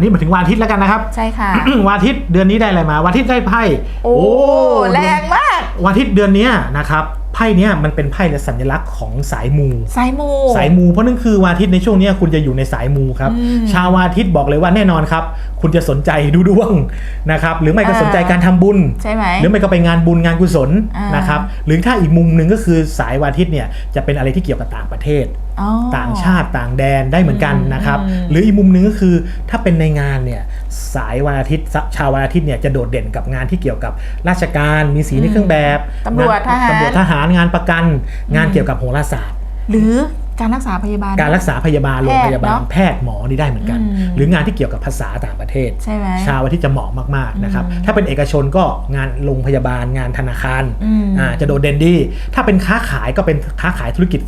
นนี้มาถึงวันอาทิตย์แล้วกันนะครับ ใช่ค่ะ วันอาทิตย์เดือนนี้ได้อะไรมาวันอาทิตย์ได้ไพ่โอ้แรงมากวันอาทิตย์เดือนเนี้ยนะครับไพ่เนี้ยมันเป็นไพ่และสัญลักษณ์ของสายมู สายมู สายมูเพราะนั่นคือวันอาทิตย์ในช่วงเนี้ยคุณจะอยู่ในสายมูครับอืมชาววันอาทิตย์บอกเลยว่าแน่นอนครับ คุณจะสนใจดูดวงนะครับ หรือไม่ก็อ่าสนใจการทำบุญใช่ไหมหรือไม่ก็ไปงานบุญงานกุศลอ่านนะครับ หรือถ้าอีกมุมหนึ่งก็คือสายวันอาทิตย์เนี่ยจะเป็นอะไรที่เกี่ยวกับต่างประเทศอ๋อ ต่างชาติต่างแดนได้เหมือนกันอืมนะครับอืมหรืออีกมุมหนึ่งก็คือถ้าเป็นในงานเนี่ยสายวันอาทิตย์ชาววันอาทิตย์เนี่ยจะโดดเด่นกับงานที่เกี่ยวกับราชการมีสีในเครื่องแบบตำรวจงนทหารตำรวจทหารงานประกัน งานเกี่ยวกับโหราศาสตร์ หรือ การรักษาพยาบาล การรักษาพยาบาลโรงพยาบาลเนอะแพทย์หมอนี่ได้เหมือนกันอืมหรืองานที่เกี่ยวกับภาษาต่างประเทศใช่ไหมชาวอาทิตย์จะเหมาะมากๆนะครับอืมถ้าเป็นเอกชนก็งานโรงพยาบาลงานธนาคารอืมอ่าจะโดดเด่นดีถ้าเป็นค้าขายก็เป็นค้าขายธุรกิจ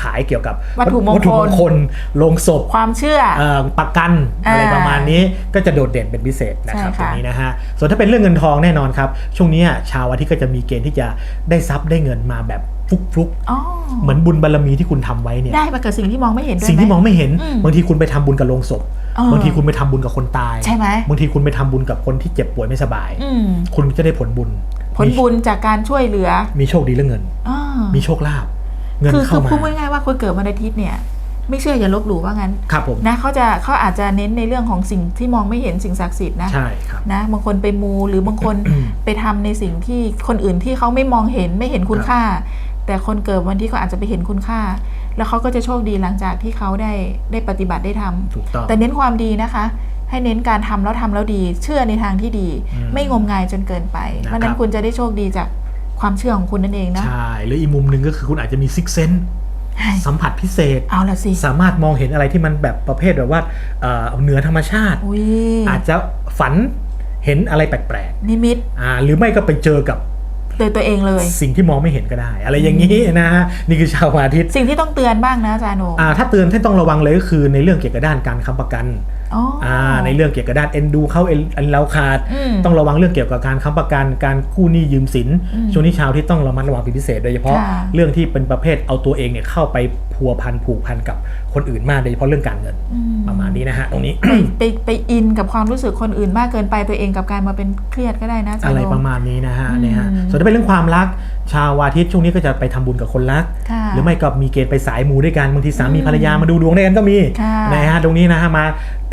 ขายเกี่ยวกับวัตถุมงคลวัตถุมงคลโรงศพความเชื่อเอ่อประกันอ่าอะไรประมาณนี้ก็จะโดดเด่นเป็นพิเศษนะครับใช่ตรค่ะงนี้นะฮะส่วนถ้าเป็นเรื่องเงินทองแน่นอนครับช่วงนี้ชาวอาทิตย์ก็จะมีเกณฑ์ที่จะได้ทรัพย์ได้เงินมาแบบ ฟลุกอ๋อๆเหมือนบุญบารมีที่คุณทำไว้เนี่ยได้มาเกิดสิ่งที่มองไม่เห็นด้วยสิ่งที่ไหมองไม่เห็นอืมบางทีคุณไปทำบุญกับโลงศพเออบางทีคุณไปทำบุญกับคนตายใช่ไหมบางทีคุณไปทำบุญกับคนที่เจ็บป่วยไม่สบายอืมคุณจะได้ผลบุญ ผลบุญจากการช่วยเหลือ มีโชคดีเรื่องเงินอ่ามีโชคลาภเงินคือคืเข้าอมาพูดง่ายๆว่าคนเกิดวันอาทิตย์เนี่ยไม่เชื่ออย่าลบหลู่ว่างั้นครับผมนะเขาจะเขาอาจจะเน้นในเรื่องของสิ่งที่มองไม่เห็นสิ่งศักดิ์สิทธิ์นะใช่ครับนะบางคนไปมูหรือบางคนไปทำในสิ่งที่คนอื่นที่เขาไม่มองเห็นไม่เห็นคุณค่า แต่คนเกิดวันที่เขาอาจจะไปเห็นคุณค่า แล้วเขาก็จะโชคดีหลังจากที่เขาได้ได้ปฏิบัติได้ทำถูกต้องแต่เน้นความดีนะคะ ให้เน้นการทำแล้วทำแล้วดี เชื่อในทางที่ดีอืมไม่งมงายจนเกินไปนะครับเพราะฉะนั้นคุณจะได้โชคดีจากความเชื่อของคุณนั่นเองนะใช่หรืออีกมุมหนึ่งก็คือคุณอาจจะมีซิกเซนใช่สัมผัสพิเศษเอาละสิสามารถมองเห็นอะไรที่มันแบบประเภทแบบว่าเอ่อเหนือธรรมชาติอุ้ยอาจจะฝันเห็นอะไรแปลกนิมิตๆอ่าหรือไม่ก็ไปเจอกับ โดยตัวเองเลย สิ่งที่มองไม่เห็นก็ได้ อะไรอย่างนี้นะฮะนี่คือชาววันอาทิตย์ สิ่งที่ต้องเตือนบ้างนะอาจารย์โออ่าถ้าเตือนที่ต้องระวังเลยก็คือในเรื่องเกี่ยวกับด้านการค้ำประกันอ๋อออ่า ในเรื่องเกี่ยวกับด้านเอ็นดูเข้าเอ็นอันเราขาดอืมต้องระวังเรื่องเกี่ยวกับการค้ำประกันการกู้หนี้ยืมสินอืมช่วงนี้ชาวที่ต้องระมัดระวังเป็นพิเศษโดยเฉพาะค่ะเรื่องที่เป็นประเภทเอาตัวเองเนี่ยเข้าไปพัวพันผูกพันกับคนอื่นมากโดยเฉพาะเรื่องการเงินอืมประมาณนี้นะฮะตรงนี้ไปไปไปอินกับความรู้สึกคนอื่นมากเกินไปตัวเองกับการมาเป็นเครียดก็ได้นะอาจารอะย์ไรโอประมาณนี้นะฮะอืมเนี่ยฮะส่วนถ้าเป็นเรื่องความรัก ชาววาทิตย์ช่วงนี้ก็จะไปทำบุญกับคนรักค่ะหรือไม่ก็มีเกณฑ์ไปสายมูด้วยกันบางทีสามีอืมภรรยามาดูดวงด้วยกันก็มีค่ะนะฮะตรงนี้นะฮะมา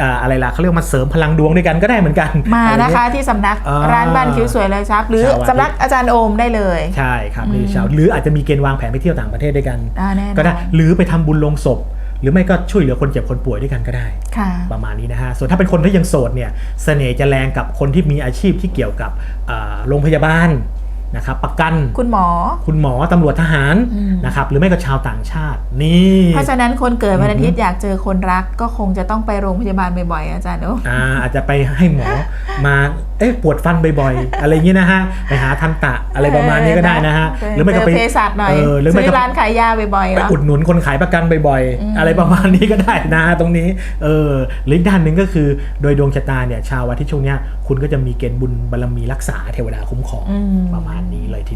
อ่าอะไรล่ะเขาเรียกว่ามาเสริมพลังดวงด้วยกันก็ได้เหมือนกัน มาอไรนะเงี้ยคะที่สำนักอ่าร้านบ้านคิ้วสวยเลยครับ หรือชาวอาทิตย์สำนักอาจารย์โอมได้เลยใช่ครับอืมนี่ชาวหรืออาจจะมีเกณฑ์วางแผนไปเที่ยวต่างประเทศด้วยกันอ่าแน่นอนก็ได้หรือไปทำบุญลงศพหรือไม่ก็ช่วยเหลือคนเจ็บคนป่วยด้วยกันก็ได้ค่ะประมาณนี้นะฮะ ส่วนถ้าเป็นคนที่ยังโสดเนี่ยเสน่ห์จะแรงกับคนที่มีอาชีพที่เกี่ยวกับอ่าโรงพยาบาล นะครับประกันคุณหมอ คุณหมอตำรวจทหารอืมนะครับหรือไม่ก็ชาวต่างชาตินี่เพราะฉะนั้นคนเกิดวันอาทิตย์อยากเจอคนรักก็คงจะต้องไปโรงพยาบาลบ่อยๆอาจารย์โอมอ่าอาจจะไปให้หมอมาเอ๊ะปวดฟันบ่อยๆ อะไรอย่างนี้นะฮะไปหาทันตะอะไรประมาณนี้ก็ได้นะฮะหรือไม่ก็ไปเจเภสัชหน่อยเออหรือไม่ซื้ก็อร้านขายยาบ่อยๆไปเนาะอุดหนุนคนขายประกันบ่อยอืมๆอะไรประมาณนี้ก็ได้นะตรงนี้เออหรืออีกด้านหนึ่งก็คือโดยดวงชะตาเนี่ยชาวอาทิตย์ช่วงเนี้ยคุณก็จะมีเกณฑ์บุญบารมีรักษาเทวดาคุ้มครองอืมประมาณนี้เลยที